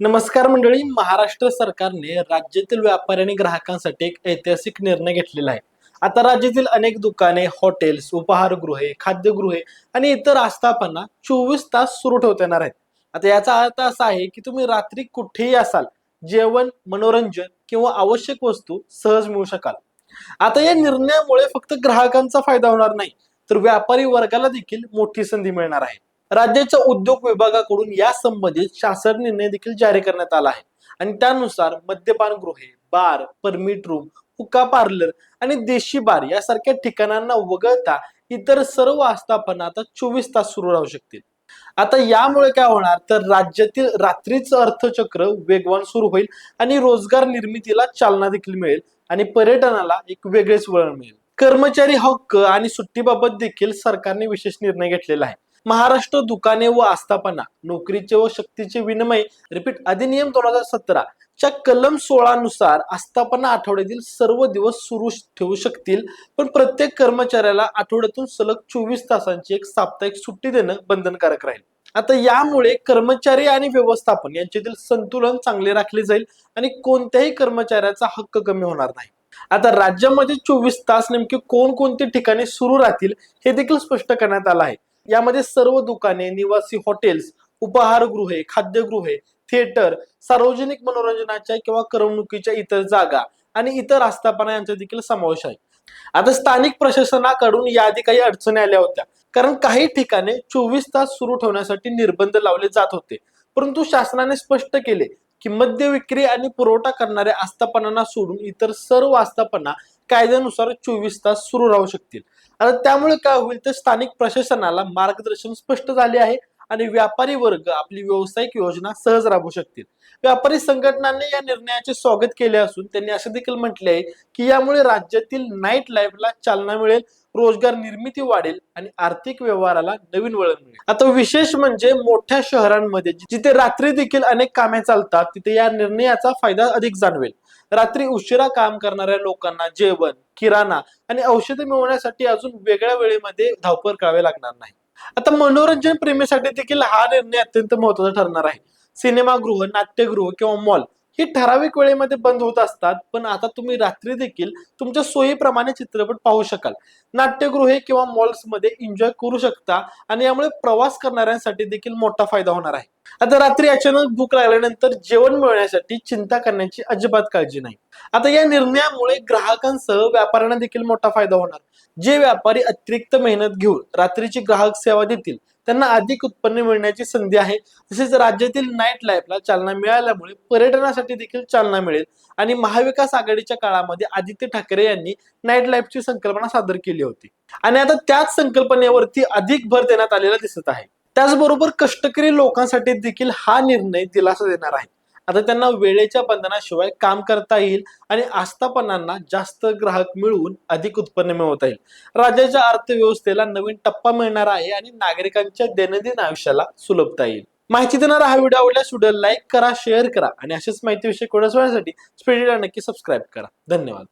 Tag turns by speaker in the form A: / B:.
A: नमस्कार मंडळी महाराष्ट्र सरकारने राज्यातील व्यापारी आणि ग्राहकांसाठी एक ऐतिहासिक निर्णय घेतलेला आहे. आता राज्यातील अनेक दुकाने हॉटेल्स उपहारगृहे खाद्यगृहे आणि इतर आस्थापना चोवीस तास सुरू ठेवता येणार आहेत. आता याचा अर्थ असा आहे की तुम्ही रात्री कुठेही असाल जेवण मनोरंजन किंवा आवश्यक वस्तू सहज मिळू शकाल. आता या निर्णयामुळे फक्त ग्राहकांचा फायदा होणार नाही तर व्यापारी वर्गाला देखील मोठी संधी मिळणार आहे. राज्याच्या उद्योग विभागाकडून या संबंधित शासन निर्णय देखील जारी करण्यात आला आहे. आणि त्यानुसार मद्यपान गृहे बार परमिट रूम हुक्का पार्लर आणि देशी बार यासारख्या ठिकाणांना वगळता इतर सर्व आस्थापना आता चोवीस तास सुरू राहू शकतील. आता यामुळे काय होणार? तर राज्यातील रात्रीचं अर्थचक्र वेगवान सुरू होईल आणि रोजगार निर्मितीला चालना देखील मिळेल आणि पर्यटनाला एक वेगळेच वळण मिळेल. कर्मचारी हक्क आणि सुट्टीबाबत देखील सरकारने विशेष निर्णय घेतलेला आहे. महाराष्ट्र दुकाने व आस्थापना नोकरीचे व शक्तीचे विनिमय रिपीट अधिनियम दोन हजार सतरा च्या कलम सोळा नुसार आस्थापना आठवड्यातील सर्व दिवस सुरू ठेवू शकतील पण प्रत्येक कर्मचाऱ्याला आठवड्यातून सलग चोवीस तासांची एक साप्ताहिक सुट्टी देणं बंधनकारक राहील. आता यामुळे कर्मचारी आणि व्यवस्थापन यांच्यातील संतुलन चांगले राखले जाईल आणि कोणत्याही कर्मचाऱ्याचा हक्क कमी होणार नाही. आता राज्यामध्ये चोवीस तास नेमके कोणकोणती ठिकाणी सुरू राहतील हे देखील स्पष्ट करण्यात आलं आहे. यामध्ये सर्व दुकाने निवासी हॉटेल्स उपहारगृहे खाद्यगृहे थिएटर सार्वजनिक मनोरंजनाच्या किंवा करमणुकीच्या इतर जागा आणि इतर आस्थापना यांचा देखील समावेश आहे. आता स्थानिक प्रशासनाकडून याआधी काही अडचणी आल्या होत्या. कारण काही ठिकाणी चोवीस तास सुरू ठेवण्यासाठी निर्बंध लावले जात होते. परंतु शासनाने स्पष्ट केले की मद्य विक्री आणि पुरवठा करणाऱ्या आस्थापनांना सोडून इतर सर्व आस्थापना कायद्यानुसार चोवीस तास सुरू राहू शकतील. आता त्यामुळे काय होईल? तर स्थानिक प्रशासनाला मार्गदर्शन स्पष्ट झाले आहे. आणि व्यापारी वर्ग आपली व्यावसायिक योजना सहज राबवू शकतील. व्यापारी संघटनांनी या निर्णयाचे स्वागत केले असून त्यांनी असे देखील म्हटले आहे की यामुळे राज्यातील नाईट लाईफला चालना मिळेल रोजगार निर्मिती वाढेल आणि आर्थिक व्यवहाराला नवीन वळण मिळेल. आता विशेष म्हणजे मोठ्या शहरांमध्ये जिथे रात्री देखील अनेक कामे चालतात तिथे या निर्णयाचा फायदा अधिक जाणवेल. रात्री उशिरा काम करणाऱ्या लोकांना जेवण किराणा आणि औषधे मिळवण्यासाठी अजून वेगळ्या वेळेमध्ये धावपळ करावे लागणार नाही. आता मनोरंजन प्रेमीसाठी देखील हा निर्णय अत्यंत महत्त्वाचा ठरणार आहे. सिनेमागृह नाट्यगृह किंवा मॉल हे ठराविक वेळेमध्ये बंद होत असतात पण आता तुम्ही रात्री देखील तुमच्या सोयीप्रमाणे चित्रपट पाहू शकाल. नाट्यगृहे किंवा मॉल्समध्ये एन्जॉय करू शकता आणि यामुळे प्रवास करणाऱ्यांसाठी देखील मोठा फायदा होणार आहे. आता रात्री अचानक भूक लागल्यानंतर जेवण मिळण्यासाठी चिंता करण्याची अजिबात काळजी नाही. आता या निर्णयामुळे ग्राहकांसह व्यापाऱ्यांना देखील मोठा फायदा होणार. जे व्यापारी अतिरिक्त मेहनत घेऊन रात्रीची ग्राहक सेवा देतील त्यांना अधिक उत्पन्न मिळण्याची संधी आहे. तसेच राज्यातील नाईट लाईफला चालना मिळाल्यामुळे पर्यटनासाठी देखील चालना मिळेल. आणि महाविकास आघाडीच्या काळामध्ये आदित्य ठाकरे यांनी नाईट लाईफची संकल्पना सादर केली होती. आणि आता त्याच संकल्पनेवरती अधिक भर देण्यात आलेला दिसत आहे. त्याचबरोबर कष्टकरी लोकांसाठी देखील हा निर्णय दिलासा देणार आहे. आता त्यांना वेळेच्या बंधनाशिवाय काम करता येईल आणि आस्थापनांना जास्त ग्राहक मिळवून अधिक उत्पन्न मिळवता येईल. राज्याच्या अर्थव्यवस्थेला नवीन टप्पा मिळणार आहे आणि नागरिकांच्या दैनंदिन आयुष्याला सुलभता येईल. माहिती देणारा हा व्हिडिओ आवडल्यास व्हिडिओ लाईक करा शेअर करा आणि अशाच माहितीविषयी कोणासाठी स्पीडीला नक्की सबस्क्राईब करा. धन्यवाद.